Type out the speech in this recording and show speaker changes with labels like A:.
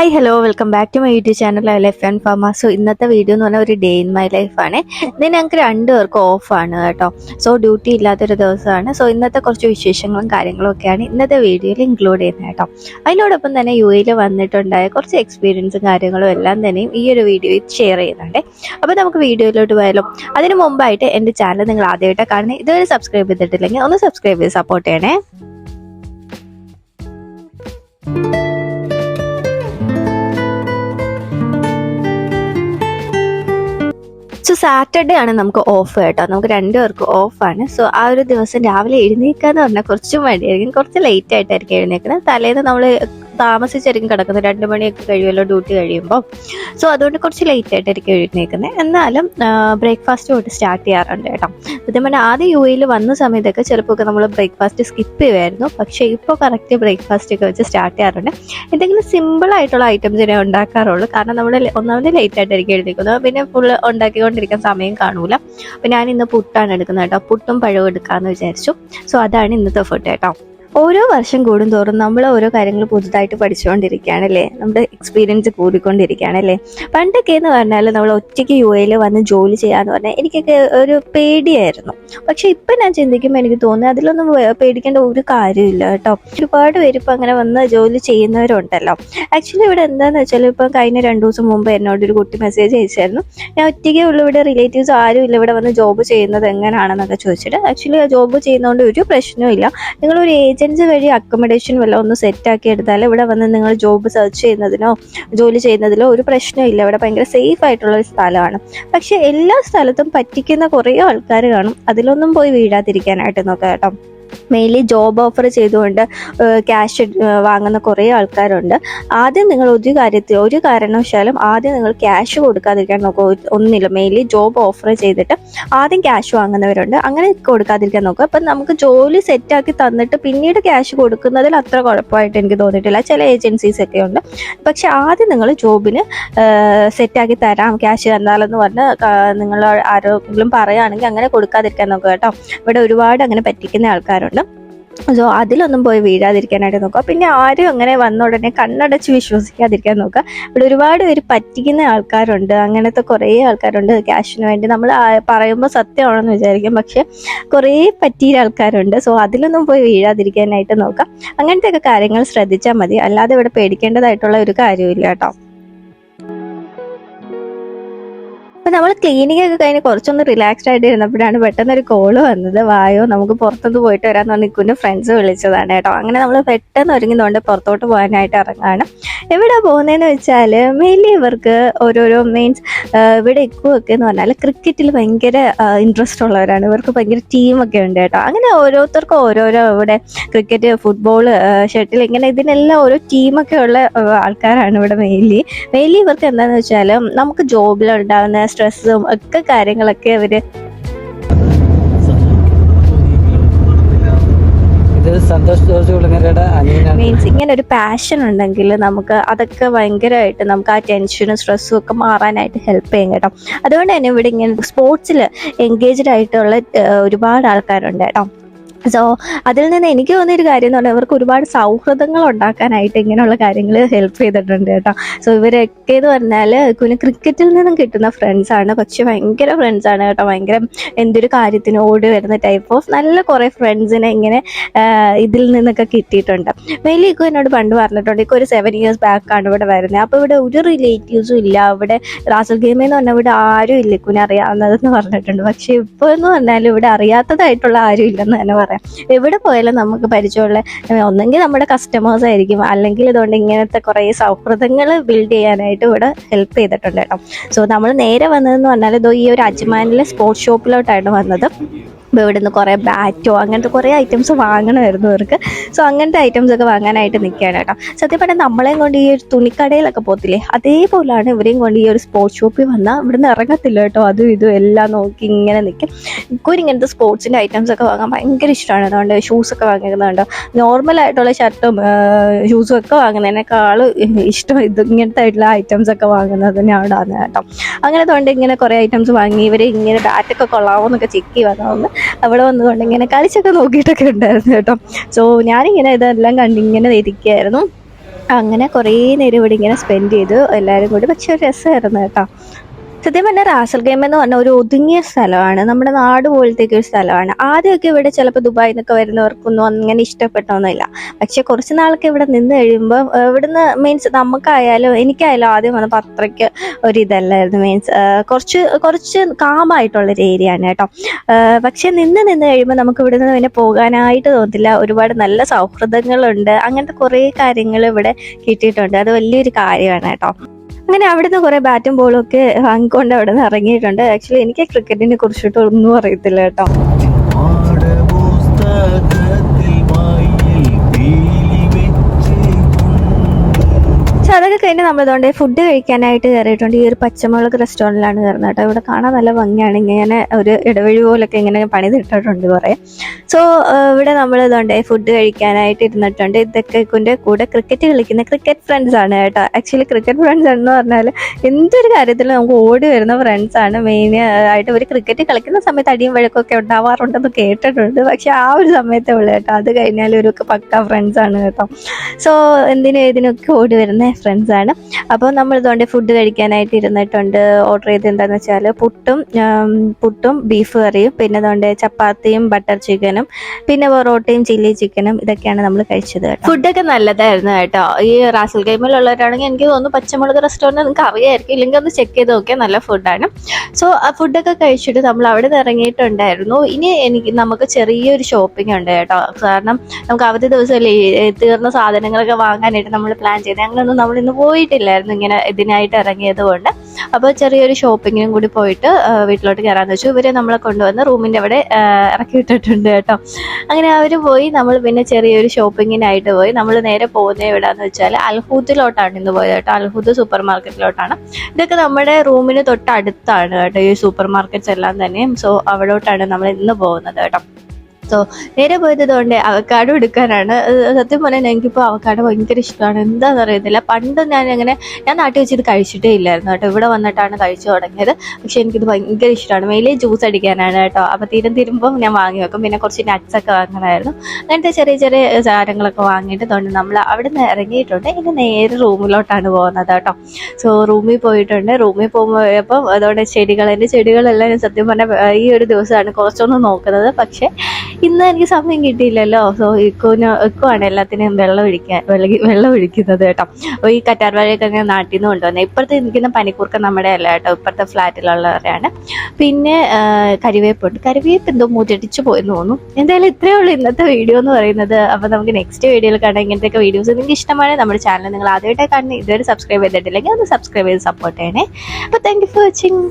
A: Hi hello welcome back to my YouTube channel I life and pharma so ഇന്നത്തെ video എന്ന് പറഞ്ഞാൽ ഒരു day in my ലൈഫാണ് ഇന്ന് ഞങ്ങൾക്ക് രണ്ടുപേർക്കും ഓഫാണ് കേട്ടോ. സോ ഡ്യൂട്ടി ഇല്ലാത്തൊരു ദിവസമാണ്. സോ ഇന്നത്തെ കുറച്ച് വിശേഷങ്ങളും കാര്യങ്ങളും ഒക്കെയാണ് ഇന്നത്തെ വീഡിയോയിൽ ഇൻക്ലൂഡ് ചെയ്യുന്നത് കേട്ടോ. അതിനോടൊപ്പം തന്നെ യു എയിൽ വന്നിട്ടുണ്ടായ കുറച്ച് എക്സ്പീരിയൻസും കാര്യങ്ങളും എല്ലാം തന്നെയും ഈ ഒരു വീഡിയോയിൽ ഷെയർ ചെയ്യുന്നുണ്ട്. അപ്പോൾ നമുക്ക് വീഡിയോയിലോട്ട് പോയാലും. അതിന് മുമ്പായിട്ട് എന്റെ ചാനൽ നിങ്ങൾ ആദ്യമായിട്ടാണ് കാണുന്നത്. ഇതുവരെ സബ്സ്ക്രൈബ് ചെയ്തിട്ടില്ലെങ്കിൽ ഒന്ന് സബ്സ്ക്രൈബ് ചെയ്ത് സപ്പോർട്ട് ചെയ്യണേ. സാറ്റർഡേ ആണ് നമുക്ക് ഓഫ് കേട്ടോ. നമുക്ക് രണ്ടുപേർക്കും ഓഫാണ് സോ ആ ഒരു ദിവസം രാവിലെ എഴുന്നേൽക്കാന്ന് പറഞ്ഞാൽ കുറച്ചും വേണ്ടിയായിരിക്കും കുറച്ച് ലേറ്റ് ആയിട്ടായിരിക്കും എഴുന്നേക്കുന്നത് തലേന്ന് നമ്മൾ താമസിച്ചായിരിക്കും കിടക്കുന്നത്. രണ്ട് മണിയൊക്കെ കഴിയുമല്ലോ ഡ്യൂട്ടി കഴിയുമ്പോൾ സോ അതുകൊണ്ട് കുറച്ച് ലേറ്റ് ആയിട്ടായിരിക്കും എഴുന്നേക്കുന്നത് എന്നാലും ബ്രേക്ക്ഫാസ്റ്റ് തൊട്ട് സ്റ്റാർട്ട് ചെയ്യാറുണ്ട് കേട്ടോ. സത്യം പറഞ്ഞാൽ ആദ്യം യു എയിൽ വന്ന സമയത്തൊക്കെ ചിലപ്പോൾ നമ്മൾ ബ്രേക്ക്ഫാസ്റ്റ് സ്കിപ്പ് ചെയ്യുമായിരുന്നു. പക്ഷേ ഇപ്പോൾ കറക്റ്റ് ബ്രേക്ക്ഫാസ്റ്റ് ഒക്കെ വെച്ച് സ്റ്റാർട്ട് ചെയ്യാറുണ്ട്. എന്തെങ്കിലും സിമ്പിൾ ആയിട്ടുള്ള ഐറ്റംസ് ഇനി ഉണ്ടാക്കാറുള്ളൂ. കാരണം നമ്മൾ ഒന്നാമത് ലേറ്റ് ആയിട്ടായിരിക്കും എഴുന്നേക്കുന്നത് പിന്നെ ഫുള്ള് ഉണ്ടാക്കിക്കൊണ്ടിരിക്കാൻ സമയം കാണൂല. അപ്പം ഞാൻ ഇന്ന് പുട്ടാണ് എടുക്കുന്നത് കേട്ടോ. പുട്ടും പഴവും എടുക്കാമെന്ന് വിചാരിച്ചു. സോ അതാണ് ഇന്നത്തെ ഫുഡ് കേട്ടോ. ഓരോ വർഷം കൂടുന്തോറും നമ്മൾ ഓരോ കാര്യങ്ങൾ പുതുതായിട്ട് പഠിച്ചുകൊണ്ടിരിക്കുകയാണ് അല്ലേ നമ്മുടെ എക്സ്പീരിയൻസ് കൂടിക്കൊണ്ടിരിക്കുകയാണ് അല്ലേ പണ്ടൊക്കെ എന്ന് പറഞ്ഞാൽ നമ്മൾ ഒറ്റയ്ക്ക് യു എയിൽ വന്ന് ജോലി ചെയ്യാന്ന് പറഞ്ഞാൽ എനിക്കൊക്കെ ഒരു പേടിയായിരുന്നു. പക്ഷെ ഇപ്പം ഞാൻ ചിന്തിക്കുമ്പോൾ എനിക്ക് തോന്നുന്നു അതിലൊന്നും പേടിക്കേണ്ട ഒരു കാര്യമില്ല കേട്ടോ. ഒരുപാട് പേര് ഇപ്പം അങ്ങനെ വന്ന് ജോലി ചെയ്യുന്നവരുണ്ടല്ലോ. ആക്ച്വലി ഇവിടെ എന്താന്ന് വെച്ചാൽ ഇപ്പം കഴിഞ്ഞ രണ്ട് ദിവസം മുമ്പ് എന്നോട് ഒരു കുട്ടി മെസ്സേജ് അയച്ചായിരുന്നു. ഞാൻ ഒറ്റയ്ക്കേ ഉള്ളൂ ഇവിടെ റിലേറ്റീവ്സ് ആരും ഇല്ല ഇവിടെ വന്ന് ജോബ് ചെയ്യുന്നത് എങ്ങനെയാണെന്നൊക്കെ ചോദിച്ചിട്ട് ആക്ച്വലി ആ ജോബ് ചെയ്യുന്നതുകൊണ്ട് ഒരു പ്രശ്നവും ഇല്ല നിങ്ങളൊരു ഏജൻസി വഴി അക്കോമഡേഷൻ വല്ല ഒന്ന് സെറ്റാക്കി എടുത്താൽ ഇവിടെ വന്ന് നിങ്ങൾ ജോബ് സെർച്ച് ചെയ്യുന്നതിനോ ജോലി ചെയ്യുന്നതിലോ ഒരു പ്രശ്നമില്ല ഇവിടെ ഭയങ്കര സേഫ് ആയിട്ടുള്ള ഒരു സ്ഥലമാണ്. പക്ഷെ എല്ലാ സ്ഥലത്തും പറ്റിക്കുന്ന കുറേ ആൾക്കാർ കാണും. അതിലൊന്നും പോയി വീഴാതിരിക്കാനായിട്ട് നോക്കാം കേട്ടോ. മെയിൻലി ജോബ് ഓഫർ ചെയ്തുകൊണ്ട് ക്യാഷ് വാങ്ങുന്ന കുറേ ആൾക്കാരുണ്ട്. ആദ്യം നിങ്ങൾ ഒരു കാര്യത്തിൽ ഒരു കാരണവശാലും ആദ്യം നിങ്ങൾ ക്യാഷ് കൊടുക്കാതിരിക്കാൻ നോക്കുക. ഒന്നില്ല. മെയിൻലി ജോബ് ഓഫർ ചെയ്തിട്ട് ആദ്യം ക്യാഷ് വാങ്ങുന്നവരുണ്ട്. അങ്ങനെ കൊടുക്കാതിരിക്കാൻ നോക്കുക. അപ്പം നമുക്ക് ജോലി സെറ്റാക്കി തന്നിട്ട് പിന്നീട് ക്യാഷ് കൊടുക്കുന്നതിൽ അത്ര കുഴപ്പമായിട്ട് എനിക്ക് തോന്നിയിട്ടില്ല. ചില ഏജൻസീസ് ഒക്കെ ഉണ്ട്. പക്ഷെ ആദ്യം നിങ്ങൾ ജോബിന് സെറ്റാക്കി തരാം. ക്യാഷ് തന്നാലെന്ന് പറഞ്ഞ് നിങ്ങൾ ആരെങ്കിലും പറയുകയാണെങ്കിൽ അങ്ങനെ കൊടുക്കാതിരിക്കാൻ നോക്കുക കേട്ടോ. ഇവിടെ ഒരുപാട് അങ്ങനെ പറ്റിക്കുന്ന ആൾക്കാരുണ്ട്. സോ അതിലൊന്നും പോയി വീഴാതിരിക്കാനായിട്ട് നോക്കുക. പിന്നെ ആരും അങ്ങനെ വന്ന ഉടനെ കണ്ണടച്ച് വിശ്വസിക്കാതിരിക്കാൻ നോക്കുക. ഇവിടെ ഒരുപാട് പേര് പറ്റിക്കുന്ന ആൾക്കാരുണ്ട്. അങ്ങനത്തെ കുറേ ആൾക്കാരുണ്ട്. ക്യാഷിന് വേണ്ടി നമ്മൾ പറയുമ്പോൾ സത്യമാണെന്ന് വിചാരിക്കും. പക്ഷെ കുറേ പറ്റിയ ആൾക്കാരുണ്ട്. സോ അതിലൊന്നും പോയി വീഴാതിരിക്കാനായിട്ട് നോക്കുക. അങ്ങനത്തെയൊക്കെ കാര്യങ്ങൾ ശ്രദ്ധിച്ചാൽ മതി. അല്ലാതെ ഇവിടെ പേടിക്കേണ്ടതായിട്ടുള്ള ഒരു കാര്യമില്ല കേട്ടോ. അപ്പൊ നമ്മൾ ക്ലീനിങ് ഒക്കെ കഴിഞ്ഞ് കുറച്ചൊന്ന് റിലാക്സ്ഡ് ആയിട്ട് ഇരുന്നപ്പോഴാണ് പെട്ടെന്ന് ഒരു കോൾ വന്നത്. വായോ നമുക്ക് പുറത്തുനിന്ന് പോയിട്ട് വരാന്ന് പറഞ്ഞ് ഫ്രണ്ട്സ് വിളിച്ചതാണ് കേട്ടോ. അങ്ങനെ നമ്മൾ പെട്ടെന്ന് ഒരുങ്ങുന്നതുകൊണ്ട് പുറത്തോട്ട് പോകാനായിട്ട് ഇറങ്ങാണ്. എവിടെ പോകുന്നതെന്ന് വെച്ചാൽ മെയിൻലി ഇവർക്ക് ഓരോരോ മീൻസ് ഇവിടെ ഇക്കുവൊക്കെ എന്ന് പറഞ്ഞാൽ ക്രിക്കറ്റിൽ ഭയങ്കര ഇൻട്രസ്റ്റ് ഉള്ളവരാണ്. ഇവർക്ക് ഭയങ്കര ടീമൊക്കെ ഉണ്ട് കേട്ടോ. അങ്ങനെ ഓരോരുത്തർക്കും ഓരോരോ ഇവിടെ ക്രിക്കറ്റ് ഫുട്ബോൾ ഷട്ടിൽ ഇങ്ങനെ ഇതിനെല്ലാം ഓരോ ടീമൊക്കെ ഉള്ള ആൾക്കാരാണ് ഇവിടെ മെയിൻലി മെയിൻലി ഇവർക്ക് എന്താണെന്ന് വെച്ചാൽ നമുക്ക് ജോബിലുണ്ടാകുന്ന സ്ട്രെസ്സും ഒക്കെ കാര്യങ്ങളൊക്കെ
B: അവർ
A: മീൻസ് ഇങ്ങനെ ഒരു പാഷൻ ഉണ്ടെങ്കിൽ നമുക്ക് അതൊക്കെ ഭയങ്കരമായിട്ട് നമുക്ക് ആ ടെൻഷനും സ്ട്രെസ്സും ഒക്കെ മാറാനായിട്ട് ഹെൽപ്പ് ചെയ്യും കേട്ടോ. അതുകൊണ്ട് തന്നെ ഇവിടെ ഇങ്ങനെ സ്പോർട്സിൽ എൻഗേജ്ഡ് ആയിട്ടുള്ള ഒരുപാട് ആൾക്കാരുണ്ട് കേട്ടോ. സോ അതിൽ നിന്ന് എനിക്ക് തോന്നിയ ഒരു കാര്യം എന്ന് പറഞ്ഞാൽ ഇവർക്ക് ഒരുപാട് സൗഹൃദങ്ങൾ ഉണ്ടാക്കാനായിട്ട് ഇങ്ങനെയുള്ള കാര്യങ്ങൾ ഹെൽപ്പ് ചെയ്തിട്ടുണ്ട് കേട്ടോ. സോ ഇവരൊക്കെ എന്ന് പറഞ്ഞാൽ കുഞ്ഞ് ക്രിക്കറ്റിൽ നിന്നും കിട്ടുന്ന ഫ്രണ്ട്സാണ് പക്ഷെ ഭയങ്കര ഫ്രണ്ട്സാണ് കേട്ടോ. ഭയങ്കര എന്തൊരു കാര്യത്തിന് ഓടി വരുന്ന ടൈപ്പ് ഓഫ് നല്ല കുറേ ഫ്രണ്ട്സിനെ ഇങ്ങനെ ഇതിൽ നിന്നൊക്കെ കിട്ടിയിട്ടുണ്ട്. മെയിലി ഇക്കോ എന്നോട് പണ്ട് പറഞ്ഞിട്ടുണ്ട് ഇക്കോ ഒരു സെവൻ ഇയേഴ്സ് ബാക്കാണ് ഇവിടെ വരുന്നത് അപ്പോൾ ഇവിടെ ഒരു റിലേറ്റീവ്സും ഇല്ല. ഇവിടെ റാസൽ ഗെയിമേ എന്ന് പറഞ്ഞാൽ ഇവിടെ ആരും ഇല്ല. ഇക്കുനെ അറിയാവുന്നതെന്ന് പറഞ്ഞിട്ടുണ്ട്. പക്ഷേ ഇപ്പോൾ എന്ന് പറഞ്ഞാൽ ഇവിടെ അറിയാത്തതായിട്ടുള്ള ആരും ഇല്ലെന്ന് തന്നെ പറയാം. എവിടെ പോയാലും നമുക്ക് പരിചയമുള്ള ഒന്നെങ്കിൽ നമ്മുടെ കസ്റ്റമേഴ്സ് ആയിരിക്കും. അല്ലെങ്കിൽ ഇതുകൊണ്ട് ഇങ്ങനത്തെ കുറേ സൗഹൃദങ്ങൾ ബിൽഡ് ചെയ്യാനായിട്ട് ഇവിടെ ഹെൽപ്പ് ചെയ്തിട്ടുണ്ട് കേട്ടോ. സോ നമ്മൾ നേരെ വന്നതെന്ന് പറഞ്ഞാൽ ഇതോ ഈ ഒരു അജ്മാനിലെ സ്പോർട്സ് ഷോപ്പിലോട്ടാണ് വന്നത്. അപ്പോൾ ഇവിടെ നിന്ന് കുറേ ബാറ്റോ അങ്ങനത്തെ കുറേ ഐറ്റംസ് വാങ്ങണമായിരുന്നു അവർക്ക് സോ അങ്ങനത്തെ ഐറ്റംസ് ഒക്കെ വാങ്ങാനായിട്ട് നിൽക്കുകയാണ് കേട്ടോ. സത്യം പറഞ്ഞാൽ നമ്മളെയും കൊണ്ട് ഈ ഒരു തുണിക്കടയിലൊക്കെ പോത്തില്ലേ അതേപോലെയാണ് ഇവരെയും കൊണ്ട് ഈ ഒരു സ്പോർട്സ് ഷോപ്പിൽ വന്നാൽ ഇവിടുന്ന് ഇറങ്ങത്തില്ല കേട്ടോ. അതും ഇതും എല്ലാം നോക്കി ഇങ്ങനെ നിൽക്കും എനിക്കൊരു ഇങ്ങനത്തെ സ്പോർട്സിന്റെ ഐറ്റംസ് ഒക്കെ വാങ്ങാൻ ഭയങ്കര ഇഷ്ടമാണ് അതുകൊണ്ട് ഷൂസൊക്കെ വാങ്ങിക്കുന്നുണ്ട് നോർമലായിട്ടുള്ള ഷർട്ടും ഷൂസും ഒക്കെ വാങ്ങുന്നതിനേക്കാൾ ഇഷ്ടം ഇത് ഇങ്ങനത്തെ ആയിട്ടുള്ള ഐറ്റംസ് ഒക്കെ വാങ്ങുന്നത് തന്നെയാണ് കേട്ടോ. അങ്ങനെ അതുകൊണ്ട് ഇങ്ങനെ കുറേ ഐറ്റംസ് വാങ്ങി ഇവരെ ഇങ്ങനെ ബാറ്റൊക്കെ കൊള്ളാമോ എന്നൊക്കെ ചെക്ക് ചെയ്യുക അവിടെ വന്നുകൊണ്ട് ഇങ്ങനെ കളിച്ചൊക്കെ നോക്കിയിട്ടൊക്കെ ഉണ്ടായിരുന്നു കേട്ടോ. സോ ഞാനിങ്ങനെ ഇതെല്ലാം കണ്ടിങ്ങനെ ഇരിക്കുകയായിരുന്നു. അങ്ങനെ കുറേ നേരം ഇവിടെ ഇങ്ങനെ സ്പെൻഡ് ചെയ്തു എല്ലാവരും കൂടി. പക്ഷെ ഒരു രസമായിരുന്നു കേട്ടോ. സത്യം പറഞ്ഞാൽ റാസൽ ഗെയിം എന്ന് പറഞ്ഞ ഒരു ഒതുങ്ങിയ സ്ഥലമാണ്. നമ്മുടെ നാട് പോലത്തേക്ക് ഒരു സ്ഥലമാണ്. ആദ്യമൊക്കെ ഇവിടെ ചിലപ്പോൾ ദുബായിൽ നിന്നൊക്കെ വരുന്നവർക്കൊന്നും അങ്ങനെ ഇഷ്ടപ്പെട്ടൊന്നുമില്ല. പക്ഷെ കുറച്ച് നാളൊക്കെ ഇവിടെ നിന്ന് കഴിയുമ്പോൾ ഇവിടുന്ന് മീൻസ് നമുക്കായാലും എനിക്കായാലും ആദ്യം വന്നപ്പോൾ പത്രയ്ക്ക് ഒരു ഇതല്ലായിരുന്നു മീൻസ് കുറച്ച് കുറച്ച് കാമായിട്ടുള്ളൊരു ഏരിയ ആണ് കേട്ടോ. പക്ഷെ നിന്ന് നിന്ന് കഴിയുമ്പോൾ നമുക്ക് ഇവിടെ നിന്ന് പിന്നെ പോകാനായിട്ട് തോന്നില്ല ഒരുപാട് നല്ല സൗഹൃദങ്ങളുണ്ട്. അങ്ങനത്തെ കുറേ കാര്യങ്ങൾ ഇവിടെ കിട്ടിയിട്ടുണ്ട്. അത് വലിയൊരു കാര്യമാണ് കേട്ടോ. അങ്ങനെ അവിടുന്ന് കുറെ ബാറ്റും ബോളും ഒക്കെ വാങ്ങിക്കൊണ്ട് അവിടെ നിന്ന് ഇറങ്ങിയിട്ടുണ്ട്. ആക്ച്വലി എനിക്ക് ക്രിക്കറ്റിനെ കുറിച്ചിട്ട് ഒന്നും അറിയത്തില്ല കേട്ടോ. അതൊക്കെ കഴിഞ്ഞ് നമ്മളിതുകൊണ്ട് ഫുഡ് കഴിക്കാനായിട്ട് കയറിയിട്ടുണ്ട്. ഈ ഒരു പച്ചമുളക് റെസ്റ്റോറന്റിലാണ് കയറുന്നത് കേട്ടോ. ഇവിടെ കാണാൻ നല്ല ഭംഗിയാണ്. ഇങ്ങനെ ഒരു ഇടവഴി പോലൊക്കെ ഇങ്ങനെ പണി പണിതിട്ടിട്ടുണ്ട് കുറേ. സോ ഇവിടെ നമ്മൾ ഇതുകൊണ്ട് ഫുഡ് കഴിക്കാനായിട്ട് ഇരുന്നിട്ടുണ്ട്. ഇതൊക്കെ കൂടെ ക്രിക്കറ്റ് കളിക്കുന്ന ക്രിക്കറ്റ് ഫ്രണ്ട്സ് ആണ് കേട്ടോ. ആക്ച്വലി ക്രിക്കറ്റ് ഫ്രണ്ട്സ് എന്ന് പറഞ്ഞാൽ എന്തൊരു കാര്യത്തിലും നമുക്ക് ഓടി വരുന്ന ഫ്രണ്ട്സ് ആണ്. മെയിൻ ആയിട്ട് ഒരു ക്രിക്കറ്റ് കളിക്കുന്ന സമയത്ത് അടിയും വഴക്കൊക്കെ ഉണ്ടാവാറുണ്ടെന്ന് കേട്ടിട്ടുണ്ട്. പക്ഷെ ആ ഒരു സമയത്തേ ഉള്ളൂ കേട്ടോ. അത് കഴിഞ്ഞാൽ ഒരു പക്ക ഫ്രണ്ട്സ് ആണ് കേട്ടോ. സോ എന്തിനും ഇതിനൊക്കെ ഓടി വരുന്ന? ഫ്രണ്ട്സ് ആണ്. അപ്പോൾ നമ്മൾ ഇതുകൊണ്ട് ഫുഡ് കഴിക്കാനായിട്ട് ഇരുന്നിട്ടുണ്ട്. ഓർഡർ ചെയ്ത് എന്താണെന്ന് വെച്ചാൽ പുട്ടും പുട്ടും ബീഫ് കറിയും പിന്നെ അതുകൊണ്ട് ചപ്പാത്തിയും ബട്ടർ ചിക്കനും പിന്നെ പൊറോട്ടയും ചില്ലി ചിക്കനും ഇതൊക്കെയാണ് നമ്മൾ കഴിച്ചത് ഫുഡൊക്കെ നല്ലതായിരുന്നു കേട്ടോ. ഈ റാസൽ ഗെയിമിലുള്ളവരാണെങ്കിൽ എനിക്ക് തോന്നുന്നു പച്ചമുളക് റെസ്റ്റോറന്റ് നിങ്ങൾക്ക് അറിയായിരിക്കും. ഇല്ലെങ്കിൽ ഒന്ന് ചെക്ക് ചെയ്ത് നോക്കിയാൽ നല്ല ഫുഡാണ് സോ ആ ഫുഡൊക്കെ കഴിച്ചിട്ട് നമ്മൾ അവിടെ നിന്ന് ഇറങ്ങിയിട്ടുണ്ടായിരുന്നു. ഇനി എനിക്ക് നമുക്ക് ചെറിയൊരു ഷോപ്പിംഗ് ഉണ്ട് കേട്ടോ. കാരണം നമുക്ക് അവധി ഈ തീർന്ന സാധനങ്ങളൊക്കെ വാങ്ങാനായിട്ട് നമ്മൾ പ്ലാൻ ചെയ്തത് അങ്ങനെയൊന്നും നമ്മൾ ഇന്ന് പോയിട്ടില്ലായിരുന്നു ഇങ്ങനെ ഇതിനായിട്ട് ഇറങ്ങിയത് കൊണ്ട്. അപ്പോൾ ചെറിയൊരു ഷോപ്പിങ്ങിനും കൂടി പോയിട്ട് വീട്ടിലോട്ട് കയറാന്ന് വെച്ചു. ഇവർ നമ്മളെ കൊണ്ടുവന്ന് റൂമിന്റെ അവിടെ ഇറക്കി വിട്ടിട്ടുണ്ട് കേട്ടോ. അങ്ങനെ അവർ പോയി നമ്മൾ പിന്നെ ചെറിയൊരു ഷോപ്പിങ്ങിനായിട്ട് പോയി. നമ്മൾ നേരെ പോകുന്നത് എവിടെയാന്ന് വെച്ചാൽ അൽഹൂദിലോട്ടാണ് ഇന്ന് പോയത് കേട്ടോ. അൽഹൂദ് സൂപ്പർ മാർക്കറ്റിലോട്ടാണ് ഇതൊക്കെ നമ്മുടെ റൂമിന് തൊട്ടടുത്താണ് കേട്ടോ. ഈ സൂപ്പർ മാർക്കറ്റ്സ് എല്ലാം തന്നെ സോ അവിടോട്ടാണ് നമ്മൾ ഇന്ന് പോകുന്നത് കേട്ടോ. സോ നേരെ പോയത് ഇതുകൊണ്ട് അവക്കാടോ എടുക്കാനാണ്. സത്യം പറഞ്ഞാൽ എനിക്കിപ്പോൾ അവക്കാടോ ഭയങ്കര ഇഷ്ടമാണ്. എന്താണെന്ന് അറിയത്തില്ല. പണ്ട് ഞാൻ അങ്ങനെ ഞാൻ നാട്ടിൽ വെച്ച് ഇത് കഴിച്ചിട്ടേ ഇല്ലായിരുന്നു കേട്ടോ. ഇവിടെ വന്നിട്ടാണ് കഴിച്ചു തുടങ്ങിയത്. പക്ഷെ എനിക്കിത് ഭയങ്കര ഇഷ്ടമാണ്. മെയിലേ ജ്യൂസ് അടിക്കാനാണ് കേട്ടോ. അപ്പോൾ തീരം തീരുമ്പം ഞാൻ വാങ്ങി വെക്കും. പിന്നെ കുറച്ച് നട്ട്സ് ഒക്കെ വാങ്ങണമായിരുന്നു. അങ്ങനത്തെ ചെറിയ ചെറിയ സാധനങ്ങളൊക്കെ വാങ്ങിയിട്ട് തോന്നുന്നു നമ്മൾ അവിടെ നിന്ന് ഇറങ്ങിയിട്ടുണ്ട്. ഇനി നേരെ റൂമിലോട്ടാണ് പോകുന്നത് കേട്ടോ. സോ റൂമിൽ പോയിട്ടുണ്ട്. റൂമിൽ പോകുമ്പോൾ അതുകൊണ്ട് ചെടികൾ എന്റെ ചെടികളെല്ലാം ഞാൻ സത്യം പറഞ്ഞാൽ ഈ ഒരു ദിവസമാണ് കുറച്ചൊന്ന് നോക്കുന്നത്. പക്ഷേ ഇന്ന് എനിക്ക് സമയം കിട്ടിയില്ലല്ലോ. സോ ഇക്കോന് ഇക്കുവാണ് എല്ലാത്തിനും വെള്ളം ഒഴിക്കാൻ വെള്ളം ഒഴിക്കുന്നത് കേട്ടോ. അപ്പോൾ ഈ കറ്റാർ വാഴയൊക്കെ അങ്ങനെ നാട്ടിൽ നിന്ന് കൊണ്ടുവന്നത് ഇപ്പുറത്ത് നിൽക്കുന്ന പനിക്കൂർക്ക നമ്മുടെ അല്ല കേട്ടോ ഇപ്പുറത്തെ ഫ്ലാറ്റിലുള്ളവരാണ് പിന്നെ കരിവേപ്പുണ്ട്. കരിവേപ്പ് എന്തോ മൂറ്റടിച്ച് പോയെന്ന് തോന്നുന്നു. എന്തായാലും ഇത്രയേ ഉള്ളൂ ഇന്നത്തെ വീഡിയോ എന്ന് പറയുന്നത്. അപ്പോൾ നമുക്ക് നെക്സ്റ്റ് വീഡിയോയിൽ കാണാം ഇങ്ങനത്തെയൊക്കെ വീഡിയോസ് നിങ്ങൾക്ക് ഇഷ്ടമാണ് നമ്മുടെ ചാനൽ നിങ്ങൾ ആദ്യമായിട്ടാണ് കാണുന്നത്. ഇതുവരെ സബ്സ്ക്രൈബ് ചെയ്തിട്ടില്ലെങ്കിൽ ഒന്ന് സബ്സ്ക്രൈബ് ചെയ്ത് സപ്പോർട്ട് ചെയ്യണേ. അപ്പോൾ താങ്ക് യു ഫോർ വാച്ചിങ്